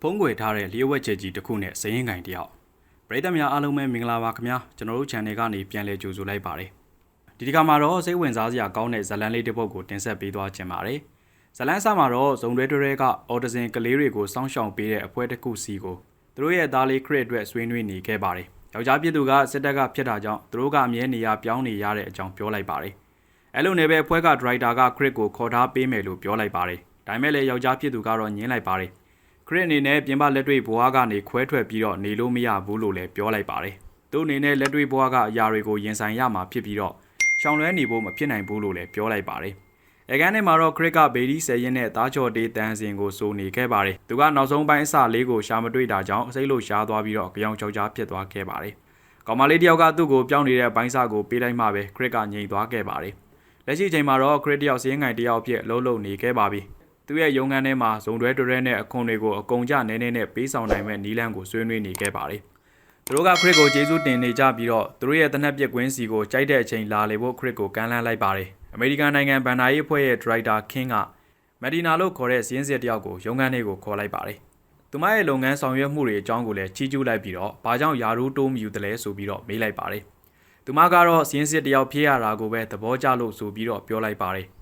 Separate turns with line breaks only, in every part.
ဖုံးကွယ်ထားတဲ့လျှို့ဝှက်ချက်ကြီးတစ်ခုနဲ့စရင်ကင်တယောက်ပရိသတ်များအားလုံးပဲမင်္ဂလာပါခင်ဗျာကျွန်တော်တို့ channel ကနေပြန်လည်ကြိုဆိုလိုက်ပါတယ်ဒီဒီကမှာတော့စိတ်ဝင်စားစရာကောင်းတဲ့ဇာတ်လမ်းလေးတစ်ပုဒ်ကိုတင်ဆက်ပေးသွားခြင်းပါတယ်ဇာတ်လမ်းအစမှာတော့ဇုံတွဲတွဲကအော်တဇင်ကလေးတွေကိုစောင့်ရှောက်ပေးတဲ့အဖွဲတစ်ခုစီကိုသူတို့ရဲ့သားလေးခရစ်အတွက်ဆွေးနွေးနေခဲ့ပါတယ်ယောက်ျားပြည်သူကစစ်တပ်ကဖြစ်တာကြောင့်သူတို့ကအမြဲနေရာပြောင်းနေရတဲ့အကြောင်းပြောလိုက်ပါတယ်အဲ့လိုနဲ့ပဲအဖွဲ့ကဒရိုက်တာကခရစ်ကိုခေါ်ထားပေးမယ်လို့ပြောလိုက်ပါတယ်ဒါပေမဲ့လည်းယောက်ျားပြည်သူကတော့ညင်းလိုက်ပါတယ် ခရစ်အနေနဲ့ပြင်ပလက်တွေ့ဘဝကနေခွဲထွက်ပြီးတော့နေလို့မရဘူးလို့လည်းပြောလိုက်ပါတယ်။သူ့အနေနဲ့လက်တွေ့ဘဝကအရာတွေကိုရင်ဆိုင်ရမှာဖြစ်ပြီးတော့ရှောင်လွဲနေဖို့မဖြစ်နိုင်ဘူးလို့လည်းပြောလိုက်ပါတယ်။အဲကန်းထဲမှာတော့ခရစ်ကဘေဒီဆယ်ရင်နဲ့သားချော်တေးတန်းစင်ကိုစိုးနေခဲ့ပါတယ်။သူကနောက်ဆုံးပိုင်းအစလေးကိုရှာမတွေ့တာကြောင့်စိတ်လို့ရှားသွားပြီးတော့ကြောင်ချောက်ကြားဖြစ်သွားခဲ့ပါတယ်။ကောင်မလေးတယောက်ကသူ့ကိုပြောင်းနေတဲ့ဘိုင်းစာကိုပေးလိုက်မှပဲခရစ်ကငြိမ်သွားခဲ့ပါတယ်။လက်ရှိချိန်မှာတော့ခရစ်တယောက်စင်းငိုင်တယောက်ဖြစ်လှုပ်လှုပ်နေခဲ့ပါပြီ။ သူ့ရဲ့ရုံးခန်းထဲမှာဇုံတွဲတွဲနဲ့အခွန်တွေကိုအကုန်ကြနဲနဲနဲ့ပေးဆောင်နိုင်မဲ့နီလန်းကိုဆွေးနွေးနေခဲ့ပါတယ်။သူတို့ကခရစ်ကိုကျေးဇူးတင်နေကြပြီးတော့သူတို့ရဲ့တနက်ပြက်ကွင်းစီကိုကြိုက်တဲ့အချိန်လာလေဖို့ခရစ်ကိုကမ်းလှမ်းလိုက်ပါတယ်။အမေရိကန်နိုင်ငံဗန်နာရေးအဖွဲ့ရဲ့ဒရိုက်တာခင်းကမက်ဒီနာလို့ခေါ်တဲ့စီးရင်စစ်တယောက်ကိုရုံးခန်းထဲကိုခေါ်လိုက်ပါတယ်။သူမရဲ့လုပ်ငန်းဆောင်ရွက်မှုတွေအကြောင်းကိုလည်းချီးကျူးလိုက်ပြီးတော့ဘာကြောင့်ယာရူးတိုးမယူတယ်လဲဆိုပြီးတော့မေးလိုက်ပါတယ်။သူမကတော့စီးရင်စစ်တယောက်ဖြစ်ရတာကိုပဲသဘောကျလို့ဆိုပြီးတော့ပြောလိုက်ပါတယ်။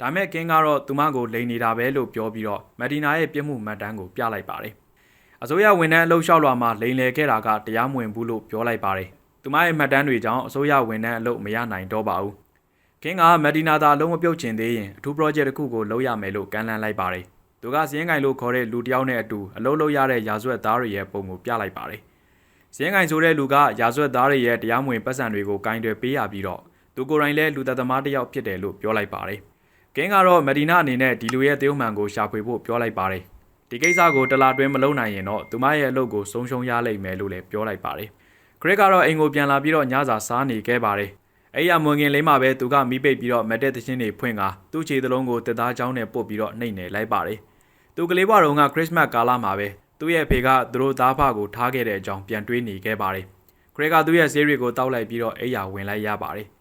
ဒါမဲ့ကင်းကတော့သူမကိုလိန်နေတာပဲလို့ပြောပြီးတော့မက်ဒီနာရဲ့ပြစ်မှုမှတ်တမ်းကိုပြလိုက်ပါတယ်။အစိုးရဝန်ထမ်းအလုပ်လျှောက်လွှာမှာလိန်လည်ခဲ့တာကတရားမဝင်ဘူးလို့ပြောလိုက်ပါတယ်။သူမရဲ့မှတ်တမ်းတွေကြောင့်အစိုးရဝန်ထမ်းအလုပ်မရနိုင်တော့ပါဘူး။ကင်းကမက်ဒီနာသာအလုံးမပြုတ်ချင်သေးရင်အထူး project တစ်ခုကိုလုပ်ရမယ်လို့ကမ်းလှမ်းလိုက်ပါတယ်။သူကစင်းကင်လို့ခေါ်တဲ့လူတစ်ယောက်နဲ့အတူအလုပ်လုပ်ရတဲ့ရာဇဝတ်သားတွေရဲ့ပုံကိုပြလိုက်ပါတယ်။စင်းကင်ဆိုတဲ့လူကရာဇဝတ်သားတွေရဲ့တရားမဝင်ပတ်စံတွေကိုကင်တွယ်ပေးရပြီးတော့သူကိုယ်တိုင်လည်းလူသက်သမားတစ်ယောက်ဖြစ်တယ်လို့ပြောလိုက်ပါတယ်။ ကင်းကတော့မဒီနာအနေနဲ့ဒီလူရဲ့တေးဥမှန်ကိုရှာဖွေဖို့ပြောလိုက်ပါတယ်။ဒီကိစ္စကိုတလားတွင်းမလုံးနိုင်ရင်တော့သူမရဲ့အလုပ်ကိုဆုံးရှုံးရလိမ့်မယ်လို့လည်းပြောလိုက်ပါတယ်။ခရစ်ကတော့အိမ်ကိုပြန်လာပြီးတော့ညစာစားနေခဲ့ပါတယ်။အဲ့ရမွန်ကင်လေးမှာပဲသူကမိပိတ်ပြီးတော့မက်တဲ့သချင်းတွေဖွင့်ကသူ့ခြေသလုံးကိုတက်သားချောင်းနဲ့ပုတ်ပြီးတော့နှိပ်နေလိုက်ပါတယ်။သူကလေးဘွားတော်ကခရစ်စမတ်ကာလမှာပဲသူ့ရဲ့ဖေကသူတို့သားဖကိုထားခဲ့တဲ့အကြောင်းပြန်တွေးနေခဲ့ပါတယ်။ခရစ်ကသူ့ရဲ့ဆေးတွေကိုတောက်လိုက်ပြီးတော့အိယာဝင်လိုက်ရပါတယ်။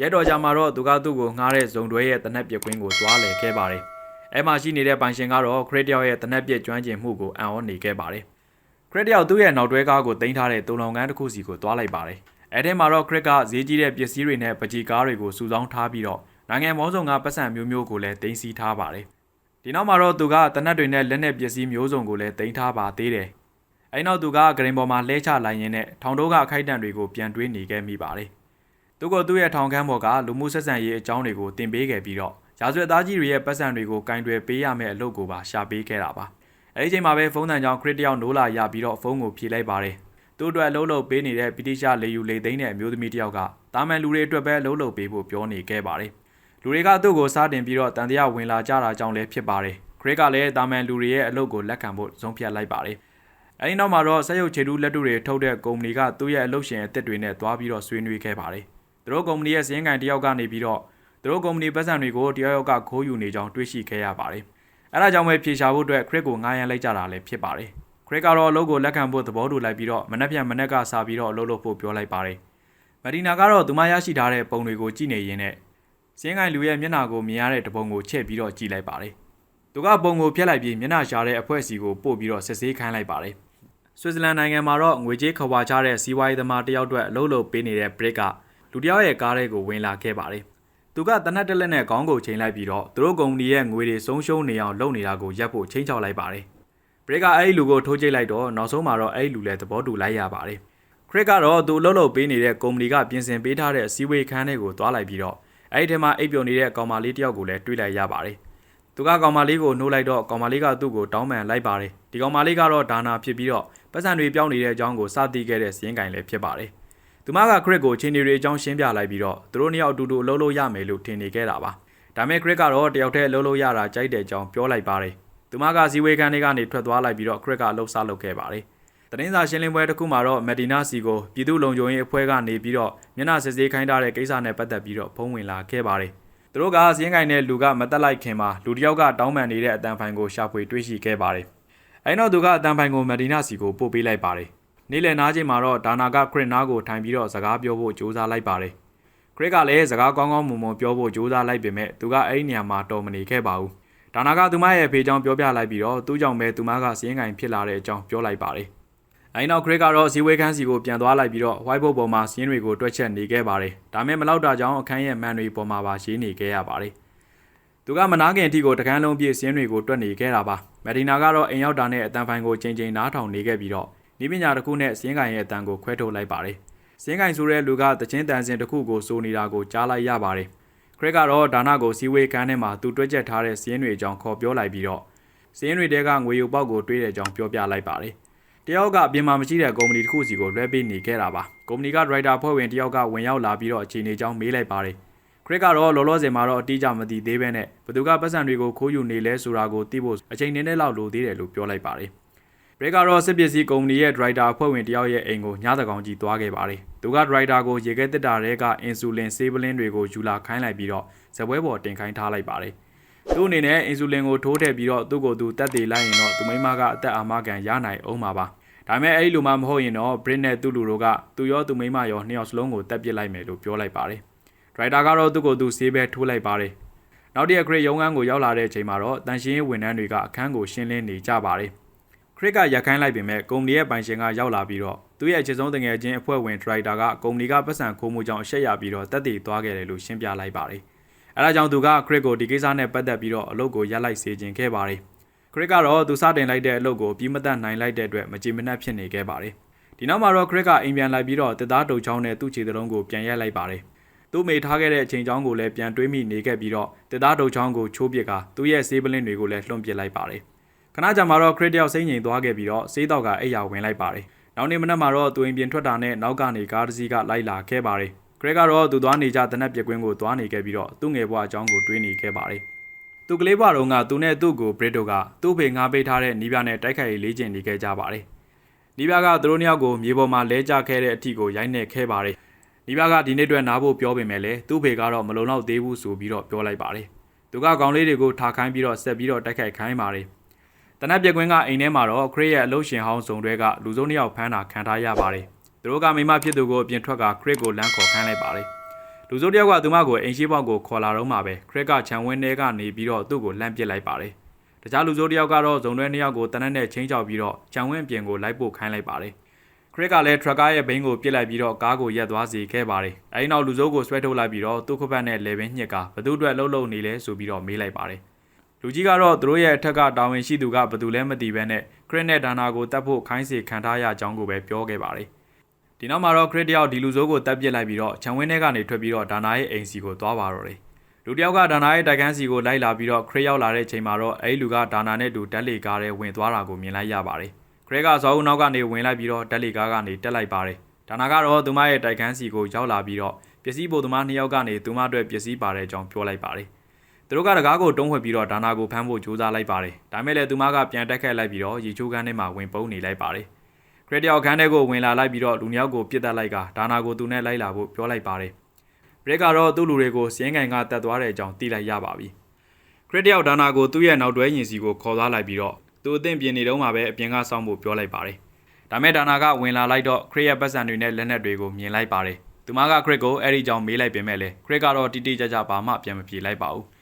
ရက်တော်ကြာမှာတော့သူကသူ့ကိုငှားတဲ့ဇုံတွဲရဲ့တနက်ပြက်ကွင်းကိုတွားလေခဲ့ပါတယ်။အဲမှာရှိနေတဲ့ပိုင်ရှင်ကတော့ခရစ်တယောက်ရဲ့တနက်ပြက်ကျွမ်းကျင်မှုကိုအံ့ဩနေခဲ့ပါတယ်။ခရစ်တယောက်သူ့ရဲ့နောက်တွဲကားကိုတင်ထားတဲ့တုံလောင်ကန်းတစ်ခုစီကိုတွားလိုက်ပါတယ်။အဲထဲမှာတော့ခရစ်ကဈေးကြီးတဲ့ပစ္စည်းတွေနဲ့ပကြီကားတွေကိုစုဆောင်းထားပြီးတော့နိုင်ငံမောစုံကပတ်စံမျိုးမျိုးကိုလည်းတင်စီထားပါတယ်။ဒီနောက်မှာတော့သူကတနက်တွေနဲ့လက်နက်ပစ္စည်းမျိုးစုံကိုလည်းတင်ထားပါသေးတယ်။အဲနောက်သူကဂရင်ပေါ်မှာလဲချလိုက်ရင်းနဲ့ထောင်တော့ကအခိုက်အတန့်တွေကိုပြန်တွေးနေခဲ့မိပါတယ်။ သူကသူ့ရဲ့ထောင်ခန်းပေါ်ကလူမှုဆက်ဆံရေးအကြောင်းတွေကိုတင်ပေးခဲ့ပြီးတော့ရာဇဝတ်သားကြီးတွေရဲ့ပတ်စံတွေကိုကင်တွယ်ပေးရမယ့်အလုပ်ကိုပါရှာပေးခဲ့တာပါ။အဲဒီချိန်မှာပဲဖုန်းတန်ကြောင့်ခရစ်တယောက်နိုးလာရပြီးတော့ဖုန်းကိုဖြေလိုက်ပါတယ်။သူ့အတွက်အလုပ်လုပ်ပေးနေတဲ့ပိတိရှလေယူလေသိန်းတဲ့အမျိုးသမီးတစ်ယောက်ကတာမန်လူတွေအတွက်ပဲအလုပ်လုပ်ပေးဖို့ပြောနေခဲ့ပါတယ်။လူတွေကသူ့ကိုစားတင်ပြီးတော့တန်တရားဝင်လာကြတာကြောင့်လည်းဖြစ်ပါတယ်ခရစ်ကလည်းတာမန်လူတွေရဲ့အလုပ်ကိုလက်ခံဖို့ဆုံးဖြတ်လိုက်ပါတယ်အဲဒီနောက်မှာတော့ဆက်ရုပ်ခြေတူးလက်တူတွေထုတ်တဲ့ကုမ္ပဏီကသူ့ရဲ့အလုပ်ရှင်အသစ်တွေနဲ့တွားပြီးတော့ဆွေးနွေးခဲ့ပါတယ် သူတို့ကုမ္ပဏီရဲ့စင်းကန်တယောက်ကနေပြီးတော့သူတို့ကုမ္ပဏီပတ်စံတွေကိုတယောက်ယောက်ကခိုးယူနေကြောင်းတွေ့ရှိခဲ့ရပါတယ်အဲဒါကြောင့်ပဲဖြေရှာဖို့အတွက်ခရစ်ကိုငားရမ်းလိုက်ကြတာလည်းဖြစ်ပါတယ်ခရစ်ကတော့အလုပ်ကိုလက်ခံဖို့သဘောတူလိုက်ပြီးတော့မနှက်ပြန်မနှက်ကစားပြီးတော့အလုပ်လုပ်ဖို့ပြောလိုက်ပါတယ်မဒီနာကတော့သူမရရှိထားတဲ့ပုံတွေကိုကြည့်နေရင်းနဲ့စင်းကိုင်လူရဲ့မျက်နှာကိုမြင်ရတဲ့တပုံကိုချက်ပြီးတော့ကြည့်လိုက်ပါတယ်။သူကပုံကိုဖျက်လိုက်ပြီးမျက်နှာရှာတဲ့အဖွဲ့အစည်းကိုပို့ပြီးတော့စစ်ဆေးခိုင်းလိုက်ပါတယ်။ဆွစ်ဇာလန်နိုင်ငံမှာတော့ငွေကြေးခွာချတဲ့စီးပွားရေးသမားတယောက်အတွက်အလုပ်လုပ်ပေးနေတဲ့ Brick က လူတစ်ယောက်ရဲ့ကားထဲကိုဝင်လာခဲ့ပါတယ်။သူကတနက်တက်လက်နဲ့ခေါင်းကိုချိန်လိုက်ပြီးတော့သူတို့ကုမ္ပဏီရဲ့ငွေတွေဆုံးရှုံးနေအောင်လုပ်နေတာကိုရပ်ဖို့ချိန်ချောက်လိုက်ပါတယ်။ Brick ကအဲ့ဒီလူကိုထိုးကြိတ်လိုက်တော့နောက်ဆုံးမှာတော့အဲ့ဒီလူလည်းသဘောတူလိုက်ရပါတယ်။ခရစ်ကတော့သူလှုပ်လှုပ်ပေးနေတဲ့ကုမ္ပဏီကပြင်ဆင်ပေးထားတဲ့စီဝေးခန်းတွေကိုတွားလိုက်ပြီးတော့အဲ့ဒီထဲမှာအိပ်ပျော်နေတဲ့ကောင်မလေးတယောက်ကိုလည်းတွေ့လိုက်ရပါတယ်။သူကကောင်မလေးကိုနှိုးလိုက်တော့ကောင်မလေးကသူ့ကိုတောင်းပန်လိုက်ပါတယ်။ဒီကောင်မလေးကတော့ဒါနာဖြစ်ပြီးတော့ပတ်စံတွေပြောင်းနေတဲ့အကြောင်းကိုစသိခဲ့တဲ့စင်းကင်လည်းဖြစ်ပါတယ်။ သူမကခရစ်ကိုချင်းနေတွေအကြောင်းရှင်းပြလိုက်ပြီးတော့သူတို့နှစ်ယောက်အတူတူလှုပ်လို့ရမယ်လို့ထင်နေခဲ့တာပါ။ဒါမဲ့ခရစ်ကတော့တယောက်တည်းလှုပ်လို့ရတာကြိုက်တဲ့အကြောင်းပြောလိုက်ပါတယ်။သူမကစီဝေးခန်းတွေကနေထွက်သွားလိုက်ပြီးတော့ခရစ်ကလှုပ်ရှားလုပ်ခဲ့ပါတယ်။သတင်းစာရှင်းလင်းပွဲတစ်ခုမှာတော့မက်ဒီနာစီကိုပြည်သူ့လုံခြုံရေးအဖွဲ့ကနေပြီးတော့မျက်နှာစစ်ဆေးခိုင်းထားတဲ့ကိစ္စနဲ့ပတ်သက်ပြီးတော့ဖုံးဝင်လာခဲ့ပါတယ်။သူတို့ကစင်းကိုင်တဲ့လူကမတက်လိုက်ခင်မှာလူတစ်ယောက်ကတောင်းပန်နေတဲ့အတန်ဖိုင်ကိုရှာဖွေတွေ့ရှိခဲ့ပါတယ်။အဲဒီနောက်သူကအတန်ဖိုင်ကိုမက်ဒီနာစီကိုပို့ပေးလိုက်ပါတယ်။ နေ့လယ်နားချိန်မှာတော့ဒါနာကခရစ်နာကိုထိုင်ပြီးတော့စကားပြောဖို့ကြိုးစားလိုက်ပါတယ်။ခရစ်ကလည်းစကားကောင်းကောင်းမွန်မွန်ပြောဖို့ကြိုးစားလိုက်ပေမဲ့သူကအဲ့ဒီနေရာမှာတော်မနေခဲ့ပါဘူး။ဒါဒါနာကသူမရဲ့အဖေကြောင့်ပြောပြလိုက်ပြီးတော့သူ့ကြောင့်ပဲသူမကစည်ရင်ကင်ဖြစ်လာတဲ့အကြောင်းပြောလိုက်ပါတယ်။အဲဒီနောက်ခရစ်ကတော့စီဝေးခန်းစီကိုပြန်သွားလိုက်ပြီးတော့ whiteboard ပေါ်မှာစည်ရင်တွေကိုတွက်ချက်နေခဲ့ပါတယ်။ဒါမဲ့မလောက်တာကြောင့်အခန်းရဲ့မှန်တွေပေါ်မှာပါရေးနေခဲ့ရပါတယ်။သူကမနာခင်အထိကိုတကန်းလုံးပြည့်စည်ရင်တွေကိုတွက်နေခဲ့တာပါ။မက်ဒီနာကတော့အိမ်ရောက်တာနဲ့အတန်ဖိုင်ကိုချိန်ချိန်နားထောင်နေခဲ့ပြီးတော့ ဤပညာတစ်ခုနဲ့စည်ရင်ကင်ရဲ့အတန်ကိုခွဲထုတ်လိုက်ပါတယ်။စည်ရင်ကင်ဆိုတဲ့လူကတချင်းတန်စင်တစ်ခုကိုစိုးနေတာကိုကြားလိုက်ရပါတယ်။ခရစ်ကတော့ဒါနာကိုစီဝေးကန်းထဲမှာသူတွက်ချက်ထားတဲ့စီးရင်တွေအကြောင်းခေါ်ပြောလိုက်ပြီးတော့စီးရင်တွေတဲကငွေယူပေါက်ကိုတွေးတဲ့အကြောင်းပြောပြလိုက်ပါတယ်။တယောက်ကအပြင်မှာမရှိတဲ့ကုမ္ပဏီတစ်ခုစီကိုလွှဲပေးနေခဲ့တာပါ။ကုမ္ပဏီကဒရိုက်တာဖွဲ့ဝင်တယောက်ကဝင်ရောက်လာပြီးတော့အခြေအနေအကြောင်းမေးလိုက်ပါတယ်။ခရစ်ကတော့လောလောဆယ်မှာတော့အတိအကျမသိသေးပဲနဲ့ဘသူကပတ်စံတွေကိုခိုးယူနေလဲဆိုတာကိုသိဖို့အချိန်နည်းနည်းလောက်လိုသေးတယ်လို့ပြောလိုက်ပါတယ်။ဘ ရိတ်ကတော့စစ်ပစ္စည်းကုမ္ပဏီရဲ့ဒရိုက်တာအဖွဲ့ဝင်တယောက်ရဲ့အိမ်ကိုညသကောင်ကြီးသွားခဲ့ပါတယ်။သူကဒရိုက်တာကိုရေခဲတစ်တာတဲကအင်ဆူလင်ဆေးပလင်းတွေကိုယူလာခိုင်းလိုက်ပြီးတော့ဇပွဲပေါ်တင်ခိုင်းထားလိုက်ပါတယ်။သူ့အနေနဲ့အင်ဆူလင်ကိုထိုးထည့်ပြီးတော့သူ့ကိုယ်သူတက်တည်လိုက်ရင်တော့သူမိမကအသက်အာမခံရနိုင်အောင်ပါပါ။ဒါပေမဲ့အဲ့ဒီလိုမှမဟုတ်ရင်တော့ဘရစ်နဲ့သူ့လူတို့ကသူရောသူမိမရောနှစ်ယောက်စလုံးကိုတက်ပစ်လိုက်မယ်လို့ပြောလိုက်ပါတယ်။ဒရိုက်တာကတော့သူ့ကိုယ်သူဆေးပဲထိုးလိုက်ပါတယ်။နောက်တရက်ခရစ်ရုံးခန်းကိုရောက်လာတဲ့အချိန်မှာတော့တန်ရှင်းရေးဝန်ထမ်းတွေကအခန်းကိုရှင်းလင်းနေကြပါတယ်။ ခရစ်ကရက်ခိုင်းလိုက်ပေမဲ့ကုမ္ပဏီရဲ့ပိုင်ရှင်ကရောက်လာပြီးတော့သူ့ရဲ့အခြေဆုံးတငယ်ချင်းအဖွဲ့ဝင်ဒရိုက်တာကကုမ္ပဏီကပတ်စံခိုးမှုကြောင့်အရှက်ရပြီးတော့တက်တည်သွားခဲ့တယ်လို့ရှင်းပြလိုက်ပါတယ်။အဲဒါကြောင့်သူကခရစ်ကိုဒီကိစ္စနဲ့ပတ်သက်ပြီးတော့အလုပ်ကိုရပ်လိုက်စေခြင်းခဲ့ပါတယ်။ခရစ်ကတော့သူစတင်လိုက်တဲ့အလုပ်ကိုပြီးမသက်နိုင်လိုက်တဲ့အတွက်မကြည်မနှက်ဖြစ်နေခဲ့ပါတယ်။ဒီနောက်မှာတော့ခရစ်ကအိမ်ပြန်လိုက်ပြီးတော့တစ်သားတုံချောင်းနဲ့သူ့ခြေသလုံးကိုပြန်ရက်လိုက်ပါတယ်။သူ့မိထားခဲ့တဲ့အချိန်ချောင်းကိုလည်းပြန်တွေးမိနေခဲ့ပြီးတော့တစ်သားတုံချောင်းကိုချိုးပစ်ကသူ့ရဲ့ဆေးပလင်းတွေကိုလည်းလွှင့်ပစ်လိုက်ပါတယ်။ ခဏကြာမှာတော့ခရစ်တယောက်စိတ်ငြိမ်သွားခဲ့ပြီးတော့စေးတောက်ကအိယာဝင်လိုက်ပါတယ်။နောက်နေ့မနက်မှာတော့သူအိမ်ပြင်ထွက်တာနဲ့နောက်ကနေကားတစ်စီးကလိုက်လာခဲ့ပါတယ်။ခရစ်ကတော့သူသွားနေကြတနက်ပြက်ကွင်းကိုသွားနေခဲ့ပြီးတော့သူ့ငယ်ဘွားအကြောင်းကိုတွေးနေခဲ့ပါတယ်။သူကလေးဘွားတုန်းကသူနဲ့သူ့ကိုဘရစ်တို့ကသူ့ဖေငါးပေးထားတဲ့နီးပြနဲ့တိုက်ခိုက်ရေးလေ့ကျင့်နေခဲ့ကြပါတယ်။နီးပြကသူတို့နှစ်ယောက်ကိုမြေပေါ်မှာလဲကျခဲ့တဲ့အထီကိုရိုက်နှက်ခဲ့ပါတယ်။နီးပြကဒီနေ့အတွက်နားဖို့ပြောပေမဲ့လည်းသူ့ဖေကတော့မလုံလောက်သေးဘူးဆိုပြီးတော့ပြောလိုက်ပါတယ်။သူကကောင်လေးတွေကိုထားခိုင်းပြီးတော့ဆက်ပြီးတော့တိုက်ခိုက်ခိုင်းပါတယ်။ တနက်ပြက်ကွင်းကအိမ်ထဲမှာတော့ခရစ်ရဲ့အလုရှင်ဟောင်းစုံတွေကလူစုံတစ်ယောက်ဖမ်းတာခံထားရပါတယ်။သူတို့ကမိမဖြစ်သူကိုအပြင်ထွက်ကခရစ်ကိုလမ်းခေါ်ခိုင်းလိုက်ပါတယ်။လူစုံတစ်ယောက်ကသူမကိုအိမ်ရှိပေါက်ကိုခေါ်လာတော့မှပဲခရစ်ကခြံဝင်းထဲကနေပြီးတော့သူ့ကိုလှမ်းပစ်လိုက်ပါတယ်။တခြားလူစုံတစ်ယောက်ကတော့ဇုံတွဲနှစ်ယောက်ကိုတနက်နဲ့ချင်းချောက်ပြီးတော့ခြံဝင်းအပြင်ကိုလိုက်ပို့ခိုင်းလိုက်ပါတယ်။ခရစ်ကလည်းထရက်ကားရဲ့ဘိန်းကိုပစ်လိုက်ပြီးတော့ကားကိုရက်သွားစေခဲ့ပါတယ်။အဲဒီနောက်လူစုံကိုဆွဲထုတ်လိုက်ပြီးတော့သူ့ခပတ်နဲ့လေပင်ညှစ်ကဘသူ့အတွက်လှုပ်လှုပ်နေလဲဆိုပြီးတော့မေးလိုက်ပါတယ်။ လူကြီးကတော့သူတို့ရဲ့အထက်ကတာဝန်ရှိသူကဘယ်သူလဲမသိဘဲနဲ့ခရစ်နဲ့ဒါနာကိုတတ်ဖို့ခိုင်းစေခံထားရကြောင်းကိုပဲပြောခဲ့ပါတယ်။ဒီနောက်မှာတော့ခရစ်တယောက်ဒီလူစိုးကိုတတ်ပစ်လိုက်ပြီးတော့ခြံဝင်းထဲကနေထွက်ပြီးတော့ဒါနာရဲ့အိမ်စီကိုသွားပါတော့တယ်။လူတယောက်ကဒါနာရဲ့တိုက်ခန်းစီကိုလိုက်လာပြီးတော့ခရစ်ရောက်လာတဲ့အချိန်မှာတော့အဲဒီလူကဒါနာနဲ့တူတက်လီကားထဲဝင်သွားတာကိုမြင်လိုက်ရပါတယ်။ခရစ်ကဇောဦးနောက်ကနေဝင်လိုက်ပြီးတော့တက်လီကားကနေတက်လိုက်ပါတယ်။ဒါနာကတော့သူမရဲ့တိုက်ခန်းစီကိုရောက်လာပြီးတော့ပစ္စည်းပိုသမားနှစ်ယောက်ကနေသူမအတွက်ပစ္စည်းပါတဲ့အကြောင်းပြောလိုက်ပါတယ်။ သူတို့ကတကားကိုတုံးဝှက်ပြီးတော့ဒါနာကိုဖမ်းဖို့ကြိုးစားလိုက်ပါတယ်။ဒါမဲ့လည်းသူမကပြန်တက်ခတ်လိုက်ပြီးတော့ရေချိုးကန်းထဲမှာဝင်ပုန်းနေလိုက်ပါတယ်။ခရစ်တယောက်ခန်းထဲကိုဝင်လာလိုက်ပြီးတော့လူနှစ်ယောက်ကိုပြစ်တက်လိုက်ကဒါနာကိုသူနဲ့လိုက်လာဖို့ပြောလိုက်ပါတယ်။ဘရစ်ကတော့သူ့လူတွေကိုစင်းကင်ကတက်သွားတဲ့အကြောင်းသိလိုက်ရပါပြီ။ခရစ်တယောက်ဒါနာကိုသူ့ရဲ့နောက်တွဲရင်စီကိုခေါ်သွားလိုက်ပြီးတော့သူအသင့်ပြင်နေတော့မှပဲအပြင်ကစောင့်ဖို့ပြောလိုက်ပါတယ်။ဒါမဲ့ဒါနာကဝင်လာလိုက်တော့ခရစ်ရဲ့ပတ်စံတွေနဲ့လက်နက်တွေကိုမြင်လိုက်ပါတယ်။သူမကခရစ်ကိုအဲ့ဒီကြောင်မေးလိုက်ပေမဲ့လည်းခရစ်ကတော့တိတိကျကျဘာမှပြန်မပြေလိုက်ပါဘူး။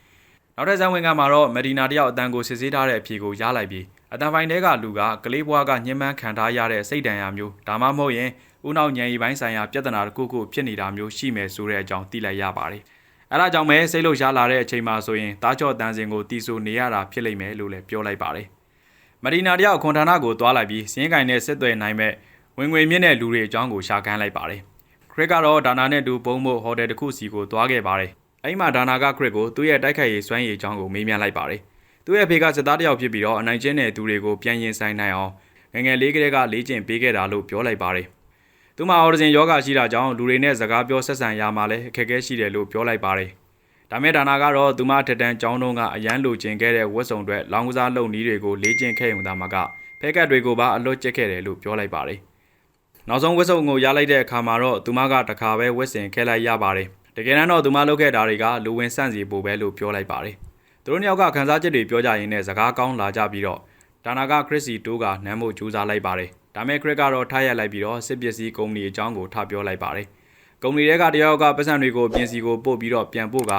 နောက်ထပ်ဇန်ဝင်ကမှာတော့မဒီနာတယောက်အတန်ကိုစစ်ဆေးထားတဲ့အဖြေကိုရလိုက်ပြီးအတန်ပိုင်းတဲကလူကကလေးဘွားကညှဉ်းပန်းခံထားရတဲ့စိတ်ဒဏ်ရာမျိုးဒါမှမဟုတ်ရင်ဦးနောက်ညံရီပိုင်းဆိုင်ရာပြဿနာတစ်ခုခုဖြစ်နေတာမျိုးရှိမယ်ဆိုတဲ့အကြောင်းသိလိုက်ရပါတယ်။အဲဒါကြောင့်ပဲစိတ်လှုပ်ရှားလာတဲ့အချိန်မှာဆိုရင်တားချော့တန်းစင်ကိုတီးဆိုနေရတာဖြစ်လိမ့်မယ်လို့လည်းပြောလိုက်ပါတယ်။မဒီနာတယောက်ခွန်ဌာနကိုသွားလိုက်ပြီးစင်းကင်နဲ့စစ်သွဲနိုင်မဲ့ဝင်ငွေမြင့်တဲ့လူတွေအကြောင်းကိုရှာခန်းလိုက်ပါတယ်။ခရစ်ကတော့ဒါနာနဲ့တူပုံဖို့ဟိုတယ်တစ်ခုစီကိုသွားခဲ့ပါတယ်။ အဲ့မှာဒါနာကခရစ်ကိုသူ့ရဲ့တိုက်ခိုက်ရေးစွမ်းရည်အကြောင်းကိုမေးမြန်းလိုက်ပါတယ်။သူ့ရဲ့ဖေကစစ်သားတစ်ယောက်ဖြစ်ပြီးတော့အနိုင်ကျင့်တဲ့သူတွေကိုပြန်ရင်ဆိုင်နိုင်အောင်ငယ်ငယ်လေးကလေးကလေ့ကျင့်ပေးခဲ့တာလို့ပြောလိုက်ပါတယ်။သူ့မှာအော်ဒဇင်ယောဂရှိတာကြောင့်လူတွေနဲ့စကားပြောဆက်ဆံရမှာလည်းအခက်အခဲရှိတယ်လို့ပြောလိုက်ပါတယ်။ဒါမဲ့ဒါနာကတော့သူမထက်တန်းကျောင်းတုံးကအရန်လိုချင်ခဲ့တဲ့ဝတ်စုံတွေလောင်းကစားလုပ်နည်းတွေကိုလေ့ကျင့်ခဲ့ုံသာမကဖဲကတ်တွေကိုပါအလွတ်ကျက်ခဲ့တယ်လို့ပြောလိုက်ပါတယ်။နောက်ဆုံးဝက်စုံကိုရလိုက်တဲ့အခါမှာတော့သူမကတခါပဲဝက်စင်ခဲလိုက်ရပါတယ်။ တကယ်တမ်းတော့သူမလုပ်ခဲ့တာတွေကလူဝင်ဆန့်စီပို့ပဲလို့ပြောလိုက်ပါတယ်။သူတို့နှစ်ယောက်ကခန်းစားချက်တွေပြောကြရင်းနဲ့စကားကောင်းလာကြပြီးတော့ဒါနာကခရစ်စီတိုးကနမ်းဖို့ကြိုးစားလိုက်ပါတယ်။ဒါမဲ့ခရစ်ကတော့ထားရက်လိုက်ပြီးတော့စစ်ပစ္စည်းကုမ္ပဏီအကြောင်းကိုထပြောလိုက်ပါတယ်။ကုမ္ပဏီတွေကတယောက်ကပတ်စံတွေကိုပြင်စီကိုပို့ပြီးတော့ပြန်ပို့က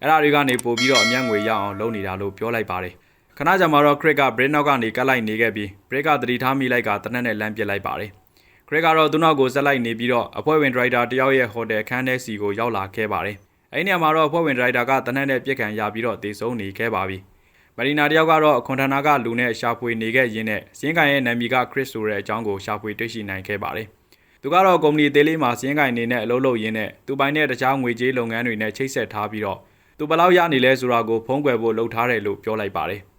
အဲ့ဒါတွေကနေပို့ပြီးတော့အမျက်ငွေရအောင်လုပ်နေတာလို့ပြောလိုက်ပါတယ်။ခဏကြာမှာတော့ Craig က Brett နောက်ကနေကတ်လိုက်နေခဲ့ပြီး Brett ကသတိထားမိလိုက်ကတနက်နဲ့လမ်းပစ်လိုက်ပါတယ်။ Craig ကတော့သူ့နောက်ကိုဆက်လိုက်နေပြီးတော့အဖွဲ့ဝင်ဒရိုက်တာတယောက်ရဲ့ဟိုတယ်ခန်းထဲစီကိုရောက်လာခဲ့ပါတယ်။အဲဒီနေရာမှာတော့အဖွဲ့ဝင်ဒရိုက်တာကတနက်နဲ့ပြစ်ခံရပြီးတော့တေဆုံးနေခဲ့ပါပြီ။မရီနာတယောက်ကတော့အခွန်ဌာနကလူနဲ့ရှာဖွေနေခဲ့ရင်းနဲ့စင်းကန်ရဲ့နာမည်က Chris ဆိုတဲ့အကြောင်းကိုရှာဖွေတွေ့ရှိနိုင်ခဲ့ပါတယ်။သူကတော့ကုမ္ပဏီသေးလေးမှာစင်းကန်နေနဲ့အလုပ်လုပ်ရင်းနဲ့သူပိုင်တဲ့တခြားငွေကြေးလုပ်ငန်းတွေနဲ့ချိတ်ဆက်ထားပြီးတော့သူဘယ်လောက်ရနေလဲဆိုတာကိုဖုံးကွယ်ဖို့လုပ်ထားတယ်လို့ပြောလိုက်ပါတယ်။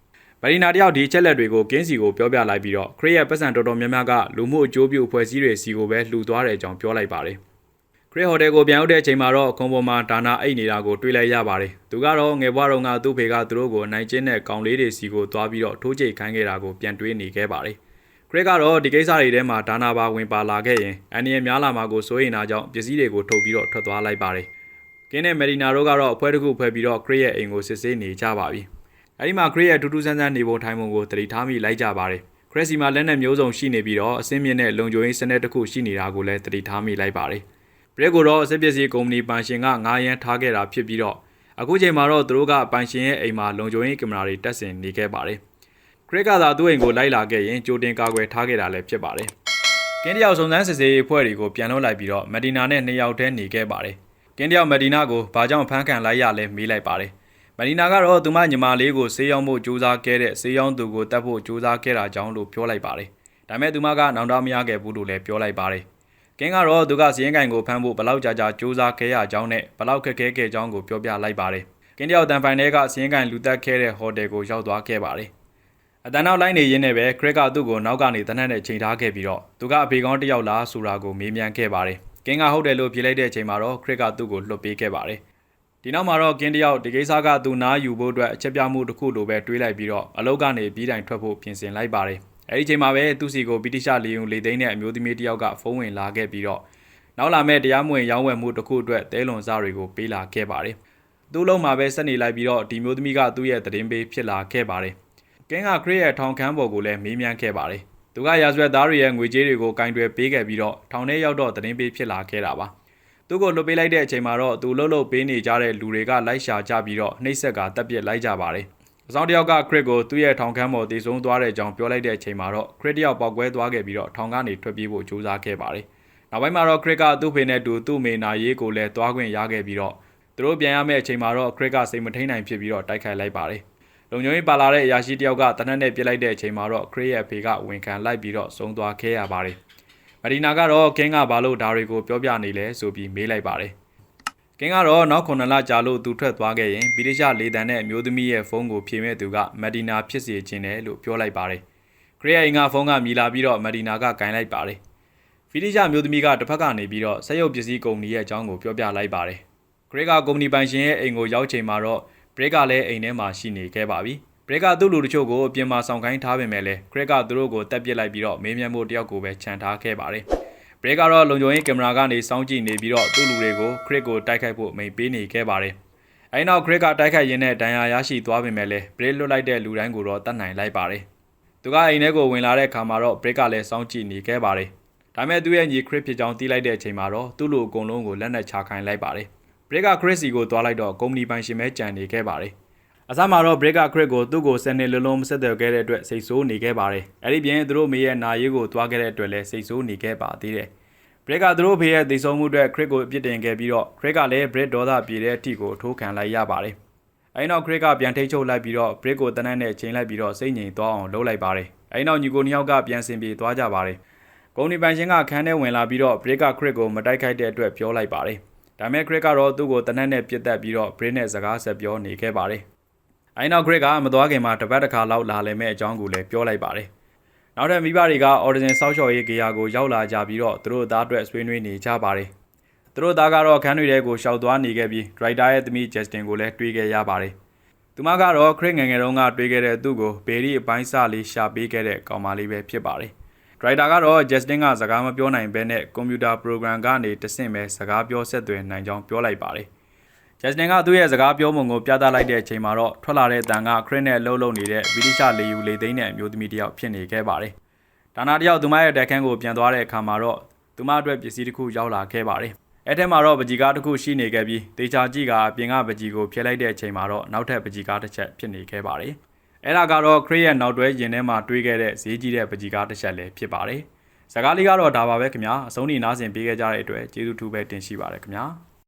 မရီနာတယောက်ဒီချက်လက်တွေကိုကင်းစီကိုပြောပြလိုက်ပြီးတော့ခရစ်ရဲ့ပတ်စံတော်တော်များများကလူမှုအကျိုးပြုအဖွဲ့အစည်းတွေစီကိုပဲလှူသွားတဲ့အကြောင်းပြောလိုက်ပါတယ်။ခရစ်ဟိုတယ်ကိုပြန်ရောက်တဲ့အချိန်မှာတော့ခုံပေါ်မှာဒါနာအိတ်နေတာကိုတွေ့လိုက်ရပါတယ်။သူကတော့ငယ်ဘွားတော်ကသူ့ဖေကသူတို့ကိုအနိုင်ကျင့်တဲ့ကောင်လေးတွေစီကိုသွားပြီးတော့ထိုးချိတ်ခိုင်းခဲ့တာကိုပြန်တွေးနေခဲ့ပါတယ်။ခရစ်ကတော့ဒီကိစ္စတွေထဲမှာဒါနာပါဝင်ပါလာခဲ့ရင်အန်နီယများလာမှာကိုစိုးရိမ်တာကြောင့်ပစ္စည်းတွေကိုထုတ်ပြီးတော့ထွက်သွားလိုက်ပါတယ်။ကင်းနဲ့မယ်ရီနာတို့ကတော့အဖွဲတစ်ခုဖွဲ့ပြီးတော့ခရစ်ရဲ့အိမ်ကိုစစ်ဆေးနေကြပါပြီ။ အဲဒီမှာခရစ်ရဲ့ထူးထူးဆန်းဆန်းနေပုံထိုင်ပုံကိုတတိထားမိလိုက်ကြပါတယ်။ခရစ်စီမှာလက်နက်မျိုးစုံရှိနေပြီးတော့အစင်းမြင့်တဲ့လုံခြုံရေးစနစ်တစ်ခုရှိနေတာကိုလည်းတတိထားမိလိုက်ပါတယ်။ဘရက်ကိုတော့စစ်ပစ္စည်းကုမ္ပဏီပိုင်ရှင်က9ရန်ထားခဲ့တာဖြစ်ပြီးတော့အခုချိန်မှာတော့သူတို့ကပိုင်ရှင်ရဲ့အိမ်မှာလုံခြုံရေးကင်မရာတွေတက်ဆင်နေခဲ့ပါတယ်။ခရစ်ကသာသူ့အိမ်ကိုလိုက်လာခဲ့ရင်ကြိုတင်ကာကွယ်ထားခဲ့တာလည်းဖြစ်ပါတယ်။ကင်းတယောက်စုံစမ်းစစ်ဆေးရေးအဖွဲ့တွေကိုပြန်လွှတ်လိုက်ပြီးတော့မက်ဒီနာနဲ့နှစ်ယောက်တည်းနေခဲ့ပါတယ်။ကင်းတယောက်မက်ဒီနာကိုဘာကြောင့်ဖမ်းခံလိုက်ရလဲမေးလိုက်ပါတယ်။ မက်ဒီနာကတော့သူမညီမလေးကိုဆေးရောင်းဖို့ကြိုးစားခဲ့တဲ့ဆေးရောင်းသူကိုတတ်ဖို့ကြိုးစားခဲ့တာကြောင့်လို့ပြောလိုက်ပါတယ်။ဒါပေမဲ့သူမကနောင်တမရခဲ့ဘူးလို့လည်းပြောလိုက်ပါတယ်။ကင်းကတော့သူကစည်ရင်ကင်ကိုဖမ်းဖို့ဘလောက်ကြာကြာကြိုးစားခဲ့ရကြောင်းနဲ့ဘလောက်ခက်ခဲခဲ့ကြောင်းကိုပြောပြလိုက်ပါတယ်။ကင်းတယောက်တန်ဖိုင်ထဲကစည်ရင်ကင်လူတက်ခဲ့တဲ့ဟိုတယ်ကိုရောက်သွားခဲ့ပါတယ်။အတန်းနောက်လိုက်နေရင်းနဲ့ပဲခရစ်ကသူ့ကိုနောက်ကနေတနက်နဲ့ချိန်ထားခဲ့ပြီးတော့သူကအဖေကောင်းတစ်ယောက်လားဆိုတာကိုမေးမြန်းခဲ့ပါတယ်။ကင်းကဟုတ်တယ်လို့ဖြေလိုက်တဲ့အချိန်မှာတော့ခရစ်ကသူ့ကိုလွတ်ပေးခဲ့ပါတယ်။ ဒီနောက်မှာတော့ကင်းတယောက်ဒီကိစ္စကသူနားယူဖို့အတွက်အချက်ပြမှုတစ်ခုလိုပဲတွေးလိုက်ပြီးတော့အလုတ်ကနေပြီးတိုင်ထွက်ဖို့ပြင်ဆင်လိုက်ပါတယ်။အဲဒီချိန်မှာပဲသူ့စီကိုဗီတိရှလေယုံလေသိန်းနဲ့အမျိုးသမီးတယောက်ကဖုန်းဝင်လာခဲ့ပြီးတော့နောက်လာမဲ့တရားမဝင်ရောင်းဝယ်မှုတစ်ခုအတွက်တဲလွန်စားတွေကိုပေးလာခဲ့ပါတယ်။သူ့လုံးမှာပဲဆက်နေလိုက်ပြီးတော့ဒီမျိုးသမီးကသူ့ရဲ့သတင်းပေးဖြစ်လာခဲ့ပါတယ်။ကင်းကခရစ်ရဲ့ထောင်ခန်းပေါ်ကိုလည်းမေးမြန်းခဲ့ပါတယ်။သူကရာဇဝတ်သားတွေရဲ့ငွေကြေးတွေကိုကင်တွယ်ပေးခဲ့ပြီးတော့ထောင်ထဲရောက်တော့သတင်းပေးဖြစ်လာခဲ့တာပါ။ သူ့ကိုလွတ်ပေးလိုက်တဲ့အချိန်မှာတော့သူလှုပ်လှုပ်ပေးနေကြတဲ့လူတွေကလိုက်ရှာကြပြီးတော့နှိပ်စက်ကတပ်ပစ်လိုက်ကြပါတယ်။အဆောင်တယောက်ကခရစ်ကိုသူ့ရဲ့ထောင်ခန်းပေါ်တည်ဆုံသွားတဲ့အကြောင်းပြောလိုက်တဲ့အချိန်မှာတော့ခရစ်တယောက်ပေါက်ကွဲသွားခဲ့ပြီးတော့ထောင်ကနေထွက်ပြေးဖို့ကြိုးစားခဲ့ပါတယ်။နောက်ပိုင်းမှာတော့ခရစ်ကသူ့ဖေနဲ့တူသူ့မေနာရေးကိုလည်းသွားခွင့်ရခဲ့ပြီးတော့သူတို့ပြန်ရမယ့်အချိန်မှာတော့ခရစ်ကစိတ်မထိန်နိုင်ဖြစ်ပြီးတော့တိုက်ခိုက်လိုက်ပါတယ်။လုံခြုံရေးပါလာတဲ့အရာရှိတယောက်ကတနက်နဲ့ပြစ်လိုက်တဲ့အချိန်မှာတော့ခရစ်ရဲ့အဖေကဝန်ခံလိုက်ပြီးတော့ဆုံးသွားခဲ့ရပါတယ်။ မဒီနာကတော့ကင်းကဘာလို့ဒါတွေကိုပြောပြနေလဲဆိုပြီးမေးလိုက်ပါတယ်။ကင်းကတော့နောက်9လကြာလို့သူထွက်သွားခဲ့ရင်ဗီဒီရှလေတန်တဲ့အမျိုးသမီးရဲ့ဖုန်းကိုဖြေမဲ့သူကမဒီနာဖြစ်စေခြင်းတယ်လို့ပြောလိုက်ပါတယ်။ခရစ်ရဲ့အင်္ဂါဖုန်းကမြည်လာပြီးတော့မဒီနာကကင်လိုက်ပါတယ်။ဗီဒီရှမျိုးသမီးကတစ်ဖက်ကနေပြီးတော့ဆက်ရုပ်ပစ္စည်းကုမ္ပဏီရဲ့အကြောင်းကိုပြောပြလိုက်ပါတယ်။ခရစ်ကကုမ္ပဏီပိုင်ရှင်ရဲ့အိမ်ကိုရောက်ချိန်မှာတော့ဘရက်ကလည်းအိမ်ထဲမှာရှိနေခဲ့ပါပြီ။ ဘရက်ကသူ့လူတချို့ကိုအပြင်မှာဆောင်ခိုင်းထားပေမဲ့လည်းခရစ်ကသူတို့ကိုတက်ပစ်လိုက်ပြီးတော့မေးမြန်းဖို့တယောက်ကိုပဲခြံထားခဲ့ပါတယ်။ဘရက်ကတော့လုံခြုံရေးကင်မရာကနေစောင့်ကြည့်နေပြီးတော့သူ့လူတွေကိုခရစ်ကိုတိုက်ခိုက်ဖို့အမိန်ပေးနေခဲ့ပါတယ်။အဲဒီနောက်ခရစ်ကတိုက်ခိုက်ရင်းနဲ့ဒဏ်ရာရရှိသွားပေမဲ့လည်းဘရက်လွတ်လိုက်တဲ့လူတိုင်းကိုတော့တတ်နိုင်လိုက်ပါတယ်။သူကအိမ်ထဲကိုဝင်လာတဲ့အခါမှာတော့ဘရက်ကလည်းစောင့်ကြည့်နေခဲ့ပါတယ်။ဒါပေမဲ့သူ့ရဲ့ညီခရစ်ဖြစ်ကြောင်းသိလိုက်တဲ့အချိန်မှာတော့သူ့လူအကုန်လုံးကိုလက်နက်ချခိုင်းလိုက်ပါတယ်။ဘရက်ကခရစ်စီကိုသွားလိုက်တော့ကုမ္ပဏီပိုင်ရှင်ပဲကြံနေခဲ့ပါတယ်။ အစမှာတော့ break ခရစ်ကိုသူ့ကိုဆယ်နှစ်လုံးလုံးမဆက်သွယ်ခဲ့တဲ့အတွက်စိတ်ဆိုးနေခဲ့ပါတယ်။အဲ့ဒီပြင်သူတို့မေရဲ့နာရေးကိုတွားခဲ့တဲ့အတွက်လည်းစိတ်ဆိုးနေခဲ့ပါသေးတယ်။ break ကသူတို့ဖေရဲ့သိဆုံးမှုအတွက်ခရစ်ကိုအပြစ်တင်ခဲ့ပြီးတော့ခရစ်ကလည်း break ဒေါသပြေတဲ့အထိကိုထိုးခံလိုက်ရပါတယ်။အဲ့နောက်ခရစ်ကပြန်ထိတ်ချုပ်လိုက်ပြီးတော့ break ကိုတနက်နဲ့ချိန်လိုက်ပြီးတော့စိတ်ငြိမ်သွားအောင်လုပ်လိုက်ပါတယ်။အဲ့နောက်ညီကိုနှစ်ယောက်ကပြန်ဆင်ပြေသွားကြပါတယ်။ဂုံဒီပိုင်ရှင်ကခန်းထဲဝင်လာပြီးတော့ break ကခရစ်ကိုမတိုက်ခိုက်တဲ့အတွက်ပြောလိုက်ပါတယ်။ဒါပေမဲ့ခရစ်ကတော့သူ့ကိုတနက်နဲ့ပြစ်တက်ပြီးတော့ break နဲ့စကားဆက်ပြောနေခဲ့ပါတယ်။ အဲဒီနောက် Greg ကမသွားခင်မှာတစ်ပတ်တစ်ခါလောက်လာလည်မဲ့အကြောင်းကိုလည်းပြောလိုက်ပါတယ်။နောက်ထပ်မိဘတွေက Audition စောက်လျှော်ရေးကြေယာကိုရောက်လာကြပြီးတော့သူတို့သားအတွက်ဆွေးနွေးနေကြပါတယ်။သူတို့သားကတော့ခန်းတွေထဲကိုရှောက်သွားနေခဲ့ပြီး Writer ရဲ့သမီး Justin ကိုလည်းတွေ့ခဲ့ရပါတယ်။သူမကတော့ Craig ငယ်ငယ်တုန်းကတွေ့ခဲ့တဲ့သူ့ကိုဘေရီအပိုင်းစလေးရှာပေးခဲ့တဲ့ကောင်မလေးပဲဖြစ်ပါတယ်။ Writer ကတော့ Justin ကစကားမပြောနိုင်ဘဲနဲ့ကွန်ပျူတာ program ကနေတဆင့်ပဲစကားပြောဆက်သွယ်နိုင်ကြောင်းပြောလိုက်ပါတယ်။ Justin ကသူ့ရဲ့စကားပြောပုံကိုပြသလိုက်တဲ့အချိန်မှာတော့ထွက်လာတဲ့အတန်ကခရစ်နဲ့လှုပ်လှုပ်နေတဲ့ဗီဒီရှလေယူလေသိန်းနဲ့အမျိုးသမီးတယောက်ဖြစ်နေခဲ့ပါတယ်။ဒါနာတယောက်သူမရဲ့တက်ခန်းကိုပြန်သွားတဲ့အခါမှာတော့သူမအတွက်ပစ္စည်းတစ်ခုရောက်လာခဲ့ပါတယ်။အဲ့ထဲမှာတော့ပကြီကားတစ်ခုရှိနေခဲ့ပြီးတေချာကြည့်ကအပြင်ကပကြီကိုဖျက်လိုက်တဲ့အချိန်မှာတော့နောက်ထပ်ပကြီကားတစ်ချက်ဖြစ်နေခဲ့ပါတယ်။အဲ့ဒါကတော့ခရစ်ရဲ့နောက်တွဲရင်ထဲမှာတွေးခဲ့တဲ့ဈေးကြီးတဲ့ပကြီကားတစ်ချက်လည်းဖြစ်ပါတယ်စကားလေးကတော့ဒါပါပဲခင်ဗျာအဆုံးထိနားဆင်ပေးခဲ့ကြတဲ့အတွက်ကျေးဇူးထူးပဲတင်ရှိပါတယ်ခင်ဗျာ